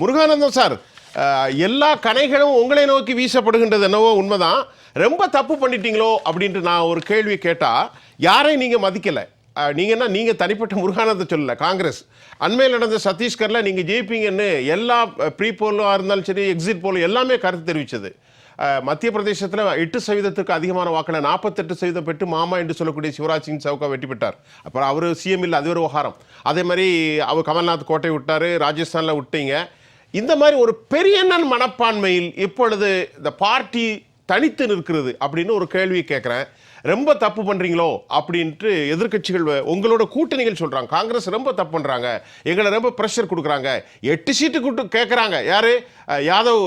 Muruganandam sir. எல்லா கணைகளும் உங்களை நோக்கி வீசப்படுகின்றது என்னவோ உண்மைதான். ரொம்ப தப்பு பண்ணிட்டீங்களோ அப்படின்ட்டு நான் ஒரு கேள்வி கேட்டால் யாரையும் நீங்கள் மதிக்கலை? நீங்கன்னா நீங்கள் தனிப்பட்ட முருகானந்த சொல்லல காங்கிரஸ். அண்மையில் நடந்த சத்தீஸ்கரில் நீங்கள் ஜெயிப்பீங்கன்னு எல்லா ப்ரீ போலாக இருந்தாலும் சரி எக்ஸிட் போலும் எல்லாமே கருத்து தெரிவித்தது மத்திய பிரதேசத்தில் எட்டு சதவீதத்துக்கு அதிகமான வாக்கில் நாற்பத்தெட்டு சதவீதம் பெற்று மாமா என்று சொல்லக்கூடிய சிவராஜ் சிங் சவுக்கா வெற்றி பெற்றார். அப்புறம் அவர் சிஎம் இல்லை அது ஒரு விவகாரம். அதே மாதிரி அவர் கமல்நாத் கோட்டை விட்டார் ராஜஸ்தானில் விட்டீங்க. இந்த மாதிரி ஒரு பெரியண்ணன் மனப்பான்மையில் இப்பொழுது இந்த பார்ட்டி தனித்து நிற்கிறது அப்படின்னு ஒரு கேள்வி கேட்குறேன் ரொம்ப தப்பு பண்ணுறீங்களோ அப்படின்ட்டு எதிர்க்கட்சிகள் உங்களோட கூட்டணிகள் சொல்கிறாங்க காங்கிரஸ் ரொம்ப தப்பு பண்ணுறாங்க எங்களை ரொம்ப ப்ரெஷர் கொடுக்குறாங்க. எட்டு சீட்டு கூட்டு கேட்குறாங்க யார்? யாதவ்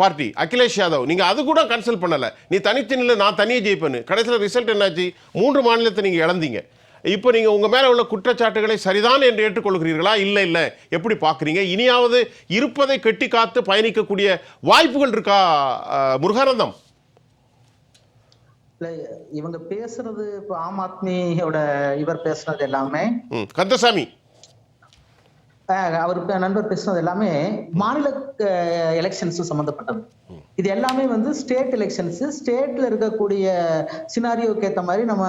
பார்ட்டி. அகிலேஷ் யாதவ். நீங்கள் அது கூட கன்சல்ட் பண்ணலை. நீ தனித்து நான் தனியே ஜெயிப்பேன்னு. கடைசியில் ரிசல்ட் என்னாச்சு? மூன்று மாநிலத்தை நீங்கள் இழந்தீங்க. இப்போ நீங்கள் உங்கள் மேலே உள்ள குற்றச்சாட்டுகளை சரிதான் என்று ஏற்றுக்கொள்கிறீர்களா? இல்லை இல்லை. எப்படி பார்க்குறீங்க? இனியாவது இருப்பதை கட்டி காத்து பயணிக்கக்கூடிய வாய்ப்புகள் இருக்கா முருகானந்தம்? இல்ல இவங்க பேசுறது இப்ப ஆம் ஆத்மியோட இவர் பேசுனது எல்லாமே கந்தசாமி. அவர் நண்பர் பேசுனது எல்லாமே மாநில எலெக்ஷன்ஸ் சம்பந்தப்பட்டது. இது எல்லாமே வந்து ஸ்டேட் எலெக்ஷன்ஸ் ஸ்டேட்ல இருக்கக்கூடிய சினாரியோக்கு ஏத்த மாதிரி நம்ம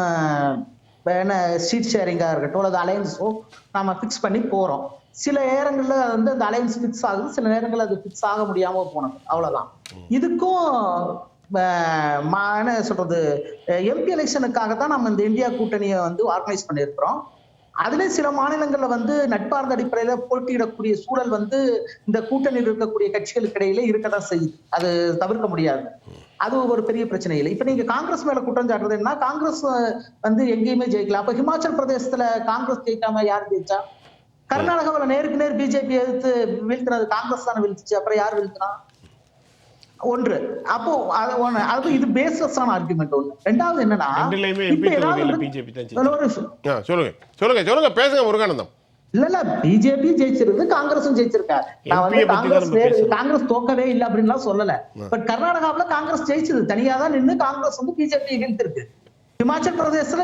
என்ன சீட் ஷேரிங்கா இருக்கட்டும் அல்லது அலையன்ஸோ நாம ஃபிக்ஸ் பண்ணி போறோம். சில நேரங்கள்ல வந்து அந்த அலையன்ஸ் ஃபிக்ஸ் ஆகுது சில நேரங்கள்ல அது ஃபிக்ஸ் ஆக முடியாம போனது. அவ்வளவுதான். இதுக்கும் என்ன சொல்றது எம்பி எலெக்ஷனுக்காக தான் நம்ம இந்த இந்தியா கூட்டணியை வந்து ஆர்கனைஸ் பண்ணியிருக்கிறோம். அதுல சில மாநிலங்கள்ல வந்து நட்பார்ந்த அடிப்படையில போட்டியிடக்கூடிய சூழல் வந்து இந்த கூட்டணியில் இருக்கக்கூடிய கட்சிகளுக்கு இடையில இருக்கதான் செய்யுது. அது தவிர்க்க முடியாது. அது ஒரு பெரிய பிரச்சனை இல்லை. இப்ப நீங்க காங்கிரஸ் மேல குற்றம் சாட்டுறது என்ன காங்கிரஸ் வந்து எங்கேயுமே ஜெயிக்கல. அப்ப ஹிமாச்சல் பிரதேசத்துல காங்கிரஸ் ஜெயிக்காம யார் ஜெயிச்சா? கர்நாடகாவில் நேருக்கு நேர் பிஜேபி எதிர்த்து வீழ்த்தினது காங்கிரஸ் தானே வீழ்த்துச்சு. அப்புறம் யார் வீழ்த்தினா? ஒன்று. அப்போ அது ஒண்ணு. அது இது பேஸ்லெஸ்ஸான ஆர்குமெண்ட் ஒண்ணு. ரெண்டாவது என்னன்னா சொல்லுங்க சொல்லுங்க. சொல்லுங்க பேசுங்க முருகானந்தம். இல்ல இல்ல. பிஜேபி ஜெயிச்சிருக்கு காங்கிரஸும் ஜெயிச்சிருக்கா நான் வந்து காங்கிரஸ். காங்கிரஸ் தோக்கவே இல்லை அப்படின்லாம் சொல்லல. பட் கர்நாடகாவுல காங்கிரஸ் ஜெயிச்சது. தனியா தான் நின்னு காங்கிரஸ் வந்து பிஜேபி வீழ்த்திருக்கு. ஹிமாச்சல் பிரதேசத்துல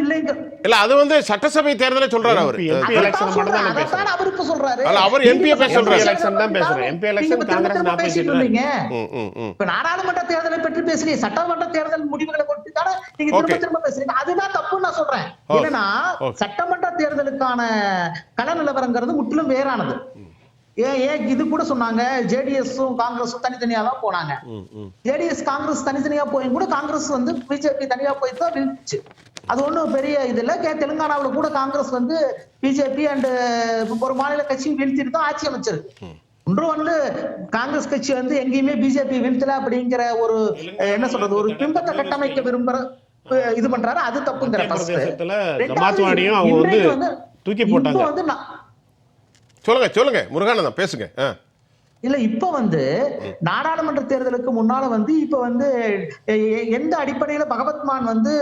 இல்லைங்க இல்ல அது வந்து சட்டசபை தேர்தலை சொல்றாரு அவர் MP MP அதைத்தான் election மட்டும் தான் நான் சொல்றேன். அதைத்தான் அவர் இப்ப சொல்றாரு அவர் இப்ப சொல்றாரு. election தான் நீங்க இப்ப திரும்ப காங்கிரஸ் நான் பேசிட்டு. இப்ப நாடாளுமன்ற தேர்தலை பற்றி பேசுறீங்க சட்டமன்ற தேர்தல் முடிவுகளை பற்றி தானே நீங்க திரும்ப. திரும்ப பேசுறீங்க அதுதான் தப்புன்னு நான் சொல்றேன். என்னன்னா. சட்டமன்ற தேர்தலுக்கான கள நிலவரங்கிறது முற்றிலும் வேறானது ஏன் ஏன் இது கூட சொன்னாங்க ஜேடிஎஸும் காங்கிரஸும் தனித்தனியா தான் போனாங்க. ஜேடிஎஸ் காங்கிரஸ் தனித்தனியா போயும் கூட காங்கிரஸ் வந்து பிஜேபி தனியா போய் தான் வீழ்ந்துச்சு அது ஒண்ணும் பெரிய இது இல்ல. கே தெலுங்கானாவுல கூட காங்கிரஸ் வந்து பிஜேபி அண்ட் ஒரு மாநில கட்சியும் வீழ்த்திட்டு தான் ஆட்சி அமைச்சிருக்கு ஒன்று வந்து காங்கிரஸ் கட்சி வந்து எங்கேயுமே பிஜேபி வீழ்த்தல அப்படிங்கிற ஒரு என்ன சொல்றது ஒரு பிம்பத்தை கட்டமைக்க விரும்புற இது பண்றாரு அது தப்புங்கிற சமாஜ்வாடியும் அவங்க வந்து இன்றைக்கு தூக்கி இப்போ போட்டாங்க வந்து நான் சொல்லுங்க சொல்லுங்க. முருகானந்தம் பேசுங்க. ஆ. இல்ல இப்ப வந்து நாடாளுமன்ற தேர்தலுக்கு முன்னால வந்து இப்ப வந்து எந்த அடிப்படையில பகவத்மான் வந்து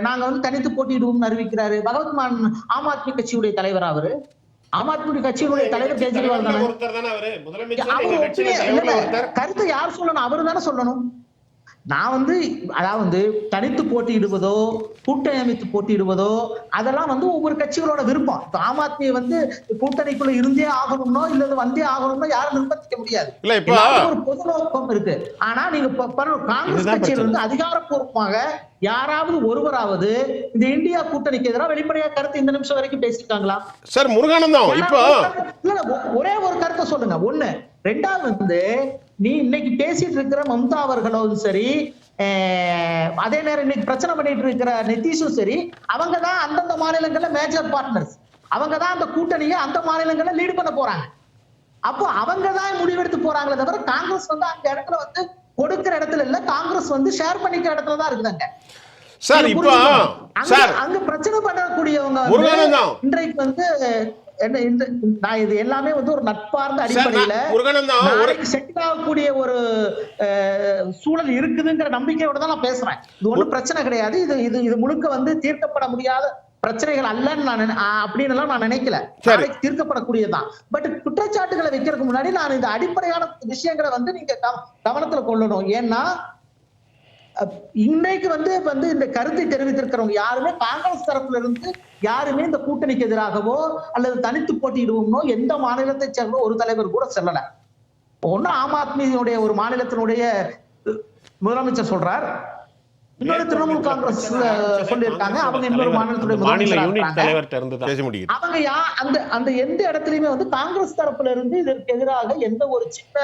நாங்க வந்து தனித்து போட்டியிடுவோம்னு அறிவிக்கிறாரு? பகவத்மான் ஆம் ஆத்மி கட்சியுடைய தலைவர் அவரு? ஆம் ஆத்மி கட்சியினுடைய தலைவர் கெஜ்ரிவால் தானே கருத்தை யார் சொல்லணும்? அவரு தானே சொல்லணும். நான் வந்து அதாவது தனித்து போட்டியிடுவதோ கூட்டணி அமைத்து போட்டியிடுவதோ அதெல்லாம் வந்து ஒவ்வொரு கட்சிகளோட விருப்பம். இப்ப ஆம் ஆத்மி வந்து கூட்டணிக்குள்ள இருந்தே ஆகணும்னோ இல்லது வந்தே ஆகணும்னோ யாரும் நிர்பந்திக்க முடியாது. இல்ல ஒரு பொது நோக்கம் இருக்கு. ஆனா நீங்க காங்கிரஸ் கட்சியில. இருந்து அதிகாரப்பூர்வமாக யாராவது ஒருவராவது இந்த இந்தியா கூட்டணிக்கு எதிராக வெளிப்படையா கருத்து இந்த நிமிஷம் வரைக்கும் பேசியிருக்காங்களா? சார் முருகானந்தம் இப்போ இல்ல, இல்ல, ஒரே ஒரு கருத்தை சொல்லுங்க. ஒண்ணு ரெண்டாவது வந்து நீ இன்னைக்கு பேசிட்டு இருக்கிற மம்தா அவர்களும் சரி அதே நேரம் இன்னைக்கு பிரச்சனை பண்ணிட்டு இருக்கிற நிதிஷும் சரி அவங்க தான் அந்தந்த மாநிலங்கள்ல மேஜர் பார்ட்னர்ஸ் அவங்க தான் அந்த கூட்டணியை அந்த மாநிலங்கள்ல லீட் பண்ண போறாங்க அப்போ அவங்க தான் முடிவெடுத்து போறாங்களே தவிர காங்கிரஸ் வந்து அந்த இடத்துல வந்து கொடுக்கிற இடத்துல இல்ல காங்கிரஸ் வந்து ஷேர் பண்ணிக்கிற இடத்துல தான் இருக்குதாங்க சார் இப்போ. அங்க- சார் அங்க பிரச்சனை பண்ணக்கூடியவங்க. இன்றைக்கு வந்து என்ன இந்த நான் இது எல்லாமே வந்து ஒரு நட்பார்ந்த அடிப்படையில செட்டில் ஆகக்கூடிய ஒரு சூழல் இருக்குதுங்கிற நம்பிக்கையோட தான் நான் பேசுறேன். இது ஒண்ணும் பிரச்சனை கிடையாது. இது இது இது முழுக்க வந்து தீர்க்கப்பட முடியாத பிரச்சனைகள் அல்லன்னு நான் அப்படின்னு எல்லாம் நான் நினைக்கல. தீர்க்கப்படக்கூடியதுதான். பட் குற்றச்சாட்டுகளை வைக்கிறதுக்கு முன்னாடி நான் இந்த அடிப்படையான விஷயங்களை வந்து நீங்க கவ- கவனத்துல கொள்ளணும். ஏன்னா இன்றைக்கு வந்து வந்து இந்த கருத்தை தெரிவித்திருக்கிறவங்க யாருமே காங்கிரஸ் தரப்புல இருந்து யாருமே இந்த கூட்டணிக்கு எதிராகவோ அல்லது தனித்து போட்டியிடுவோம்னோ எந்த மாநிலத்தை சேர்ந்த ஒரு தலைவர் கூட செல்லல. ஒன்னும் ஆம் ஆத்மியினுடைய ஒரு மாநிலத்தினுடைய முதலமைச்சர் சொல்றார். இன்னொரு திரிணாமுல் காங்கிரஸ் சொல்லியிருக்காங்க. அவங்க இன்னொரு மாநிலத்துடைய மாநில முதலமைச்சரா யூனிட் இருக்காங்க. தலைவர்கிட்ட இருந்து தான். பேச முடியுது. அவங்க யா அந்த அந்த எந்த இடத்துலயுமே வந்து காங்கிரஸ் தரப்புல இருந்து இதற்கு எதிராக எந்த ஒரு சின்ன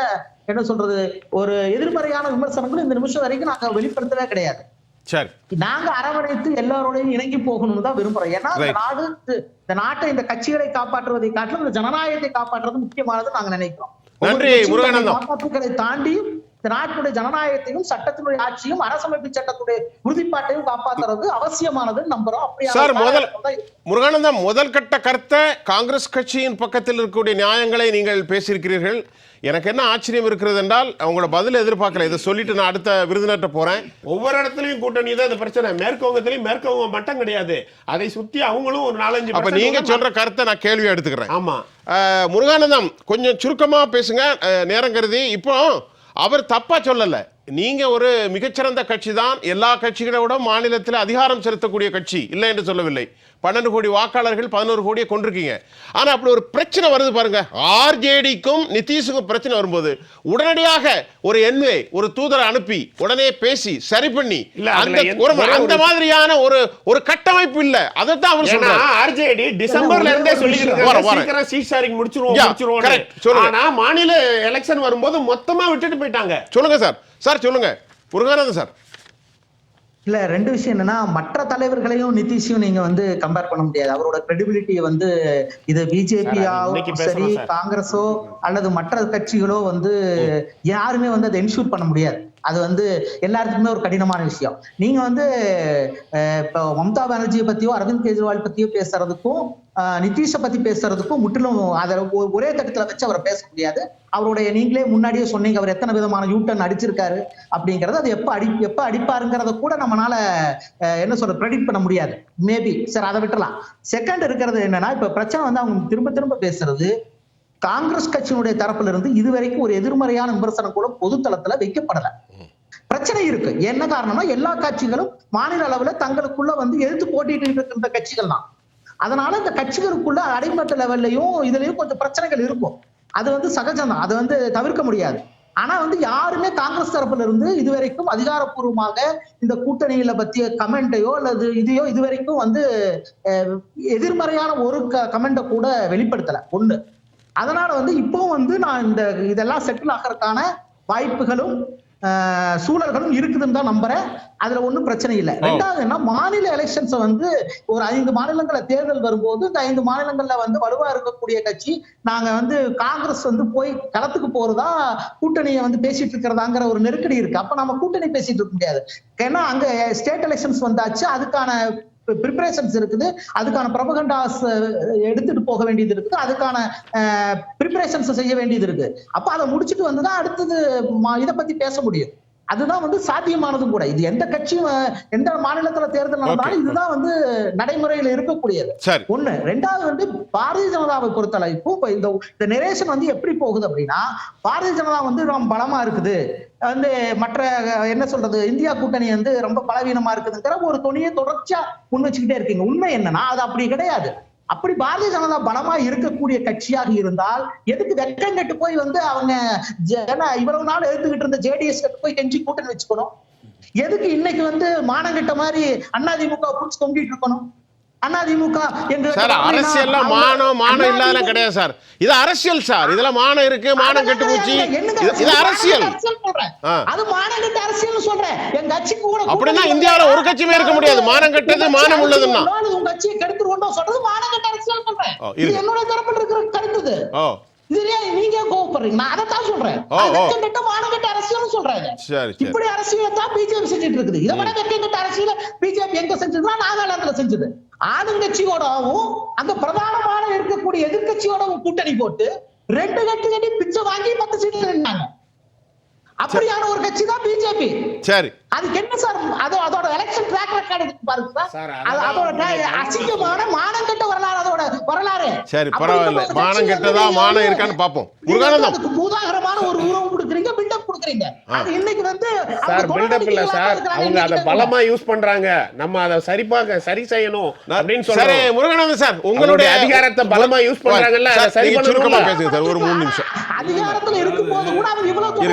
என்ன சொல்றது ஒரு எதிர்மறையான விமர்சனங்களும் இந்த நிமிஷம் வரைக்கும் நாங்க வெளிப்படுத்தவே கிடையாது. சரி. நாங்க அரவணைத்து எல்லாரோடையும் இணங்கி போகணும்னு தான் விரும்புறோம். ஏன்னா. நாடு இந்த நாட்டை இந்த கட்சிகளை காப்பாற்றுவதை காட்டிலும் இந்த ஜனநாயகத்தை காப்பாற்றுறது முக்கியமானது நாங்க நினைக்கிறோம். நன்றி, ஒவ்வொரு இந்த நாட்டினுடைய ஜனநாயகத்தையும் சட்டத்தினுடைய ஆட்சியும் அரசமைப்பு சட்டத்துடைய உறுதிப்பாட்டையும் காப்பாற்றுறது அவசியமானதுன்னு நம்புறோம். முதல்-. முருகானந்தம் முதல் கட்ட கருத்தை காங்கிரஸ் கட்சியின் பக்கத்தில் இருக்கக்கூடிய நியாயங்களை நீங்கள் பேசியிருக்கிறீர்கள். எனக்கு என்ன ஆச்சரியம் இருக்கிறது என்றால் அவங்களோட பதில் எதிர்பார்க்கல. இதை சொல்லிட்டு நான் அடுத்த விருதுநர்கிட்ட போறேன். ஒவ்வொரு இடத்துலயும் கூட்டணி தான் இந்த பிரச்சனை. மேற்கு வங்கத்திலயும் மேற்கு வங்கம் மட்டும் கிடையாது. அதை சுத்தி அவங்களும் ஒரு நாலஞ்சு அப்ப நீங்க சொல்ற கருத்தை நான் கேள்வியா எடுத்துக்கிறேன். ஆமா. முருகானந்தம் கொஞ்சம் சுருக்கமா பேசுங்க. நேரம் கருதி. இப்போ அவர் தப்பாக சொல்லலை. நீங்க ஒரு மிகச்சிறந்த கட்சி தான் எல்லா கட்சிகளை விட மாநிலத்தில் அதிகாரம் செலுத்தக்கூடிய கட்சி. இல்லை என்று சொல்லவில்லை. பன்னெண்டு கோடி வாக்காளர்கள் பதினோரு கோடியை கொண்டிருக்கீங்க. ஆனா அப்படி ஒரு பிரச்சனை வருது பாருங்க. ஆர்ஜேடிக்கும் நிதிஷுக்கும் பிரச்சனை வரும்போது உடனடியாக ஒரு என்வே ஒரு தூதரை அனுப்பி உடனே பேசி சரி பண்ணி அந்த மாதிரியான ஒரு ஒரு கட்டமைப்பு இல்ல. அதைத்தான் அவர் ஏன்னா சொல்றாரு. ஆர்ஜேடி டிசம்பர்ல இருந்தே சொல்லிட்டு சீட் ஷேரிங் முடிச்சிருவோம் முடிச்சிருவோம். ஆனா மாநில எலெக்ஷன் வரும்போது மொத்தமா விட்டுட்டு போயிட்டாங்க. சொல்லுங்க சார். சார் சொல்லுங்க. முருகானந்தம் சார். இல்ல ரெண்டு விஷயம் என்னன்னா மற்ற தலைவர்களையும் நிதிஷையும் நீங்க வந்து கம்பேர் பண்ண முடியாது. அவரோட கிரெடிபிலிட்டியை வந்து இது சார், பிஜேபியாவோ அது இன்னைக்கு சரி பேசணும் சார். காங்கிரஸோ அல்லது மற்ற கட்சிகளோ வந்து யாருமே வந்து அதை என்ஷூர் பண்ண முடியாது. அது வந்து எல்லாருக்குமே ஒரு கடினமான விஷயம். நீங்க வந்து இப்போ மம்தா பானர்ஜியை பத்தியோ அரவிந்த் கெஜ்ரிவால் பத்தியோ பேசுறதுக்கும் நிதிஷை பத்தி பேசுறதுக்கும் முற்றிலும் அதை ஒரே தட்டத்துல வச்சு அவரை பேச முடியாது. அவருடைய நீங்களே முன்னாடியே சொன்னீங்க அவர் எத்தனை விதமான யூட்டன் அடிச்சிருக்காரு அப்படிங்கறது அது எப்ப அடி எப்ப அடிப்பாருங்கிறத கூட நம்மளால என்ன சொல்ற ப்ரெடிக்ட் பண்ண முடியாது. மேபி சார் அதை விட்டுலாம் செகண்ட் இருக்கிறது என்னன்னா இப்ப பிரச்சனை வந்து அவங்க திரும்ப திரும்ப பேசுறது காங்கிரஸ் கட்சியினுடைய தரப்புல இருந்து இதுவரைக்கும் ஒரு எதிர்மறையான விமர்சனம் கூட பொதுத்தளத்துல வைக்கப்படல. பிரச்சனை இருக்கு. என்ன காரணம்னா எல்லா கட்சிகளும் மாநில அளவுல தங்களுக்குள்ள வந்து எதிர்த்து போட்டிட்டு இருக்கின்ற கட்சிகள் தான். அதனால இந்த கட்சிகளுக்குள்ள அடிமட்ட லெவல்லையும் இதுலயும் கொஞ்சம் பிரச்சனைகள் இருக்கும். அது வந்து சகஜம்தான் அதை வந்து தவிர்க்க முடியாது. ஆனா வந்து யாருமே காங்கிரஸ் தரப்புல இருந்து இதுவரைக்கும் அதிகாரப்பூர்வமாக இந்த கூட்டணியில பத்திய கமெண்ட்டையோ அல்லது இதையோ இதுவரைக்கும் வந்து எதிர்மறையான ஒரு கமெண்ட்டை கூட வெளிப்படுத்தல. ஒண்ணு. அதனால வந்து இப்போ வந்து நான் இந்த இதெல்லாம் செட்டில் ஆகிறதுக்கான வாய்ப்புகளும் சூழல்களும் இருக்குதுன்னு தான் நம்புறேன். அதுல ஒண்ணும் பிரச்சனை இல்லை. ரெண்டாவது என்ன மாநில எலெக்ஷன்ஸ் வந்து ஒரு ஐந்து மாநிலங்கள்ல தேர்தல் வரும்போது இந்த ஐந்து மாநிலங்கள்ல வந்து வலுவா இருக்கக்கூடிய கட்சி நாங்க வந்து காங்கிரஸ் வந்து போய் களத்துக்கு போறதா கூட்டணியை வந்து பேசிட்டு இருக்கிறதாங்கிற ஒரு நெருக்கடி இருக்கு. அப்ப நம்ம கூட்டணி பேசிட்டு இருக்க முடியாது. ஏன்னா அங்க ஸ்டேட் எலெக்ஷன்ஸ் வந்தாச்சு. அதுக்கான ப்ரிப்பரேஷன்ஸ் இருக்குது. அதுக்கான ப்ரொபகண்டாஸ் எடுத்துட்டு போக வேண்டியது இருக்கு. அதுக்கான ப்ரிப்பரேஷன்ஸ் செய்ய வேண்டியது இருக்கு. அப்ப அதை முடிச்சுட்டு வந்து தான் அடுத்தது மா- இதை பத்தி பேச முடியும். அதுதான் வந்து சாத்தியமானதும் கூட. இது எந்த கட்சியும் எந்த மாநிலத்துல தேர்தல் நடந்தாலும் இதுதான் வந்து நடைமுறையில இருக்கக்கூடியது. ஒண்ணு. ரெண்டாவது வந்து பாரதிய ஜனதாவை பொறுத்தளவுக்கு இப்ப இந்த இந்த நெரேஷன் வந்து எப்படி போகுது அப்படின்னா பாரதிய ஜனதா வந்து ரொம்ப பலமா இருக்குது. வந்து மற்ற என்ன சொல்றது இந்தியா கூட்டணி வந்து ரொம்ப பலவீனமா இருக்குதுங்கிற ஒரு துணியை தொடர்ச்சியா முன் வச்சுக்கிட்டே இருக்கீங்க. உண்மை என்னன்னா அது அப்படி கிடையாது. அப்படி பாரதிய ஜனதா பலமா இருக்கக்கூடிய கட்சியாக இருந்தால் எதுக்கு வெக்கம் கட்டு போய் வந்து அவங்க இவ்வளவு நாள் எழுத்துக்கிட்டு இருந்த ஜேடிஎஸ் கட்டு போய் கெஞ்சி கூட்டணி வச்சுக்கணும்? எதுக்கு இன்னைக்கு வந்து மானங்கிட்ட மாதிரி அதிமுக பிடிச்சி தொங்கிட்டு இருக்கணும்? அதிமுக சார் அரசியல்ல மானம் மானம் இல்லாதெல்லாம் கிடையாது சார். இது அரசியல் சார். இதுல மானம் இருக்கு மானம் கெட்டு போச்சு. இது- அரசியல்? அரசியல். அது மானங்கட்ட அரசியல் சொல்றேன். என் கட்சிக்கு கூட அப்படின்னா இந்தியாவுல வந்தா ஒரு கட்சியுமே இருக்க முடியாது. மானம் கெட்டது, மானம் உள்ளதுன்னா. உங்க கட்சியை கெடுத்துருவோம் சொல்றது மானங்கட்ட அரசியல் சொல்றேன். இது. என்னோட தரப்புல இருக்கிற கருத்து இது ஓ. இது ஏன் நீங்க கோவப்படுறீங்க. நான் அதைத்தான் சொல்றேன். ஓ. வெக்கங்கெட்ட மானங்கட்ட அரசியல் சொல்றாங்க இப்படி அரசியலை தான் பிஜேபி செஞ்சுட்டு இருக்குது. இதை விட வெக்கங்கெட்ட அரசியல பிஜேபி எங்க செஞ்சதுன்னா நாகாலாந்துல செஞ்சது. ஆளுங்கட்சியோடவும் அந்த பிரதானமான இருக்கக்கூடிய எதிர்க்கட்சியோடவும் கூட்டணி போட்டு ரெண்டு கட்டு கட்டி பிச்சை வாங்கி பத்து சீட்டு நின்னாங்க. அப்படியான ஒரு கட்சி தான் பிஜேபி சரி. அதுக்கு என்ன சார் அது அதோட எலெக்ஷன் ட்ராக் ரெக்கார்டு பாருங்க சார். அதோட அசிங்கமான மானங்கெட்ட வரலாறு அதோட வரலாறு. சரி பரவாயில்ல. மானம் கெட்டதா மானம் இருக்கான்னு வந்து முருகானந்தம். ஒரு உருவம் கொடுக்குறீங்க. அது இன்னைக்கு வந்து அவங்க சார் பில்டப் இல்ல தொடர்ந்து சார். அவங்க அதை பலமா யூஸ் பண்றாங்க. நம்ம அதை சரிபாக்க சரி செய்யணும் அப்படின்னு சரி சொல்றோம். முருகானந்தம் சார் உங்களுடைய அதிகாரத்தை பலமா யூஸ் பண்றாங்கல்ல அதை சார், பேசுங்க சார் ஒரு மூணு நிமிஷம். அதிகாரத்துல இருக்கும்போது கூட அவங்க இவ்வளவு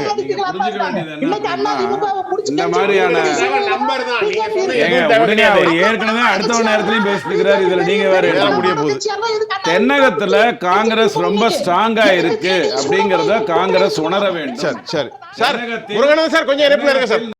இன்னைக்கு அண்ணா திமுக இந்த மாதிரியான- உடனே. அவர் ஏற்கனவே அடுத்த நேரத்திலையும் பேசிட்டு இருக்கிறாரு இதுல நீங்க வேற என்ன? முடிய போகுது. தென்னகத்துல காங்கிரஸ் ரொம்ப ஸ்ட்ராங்கா இருக்கு அப்படிங்கறத காங்கிரஸ் உணர வேண்டும். சரி சரி. சார் முருகானந்தம் சார் கொஞ்சம் இணைப்புல இருங்க சார்.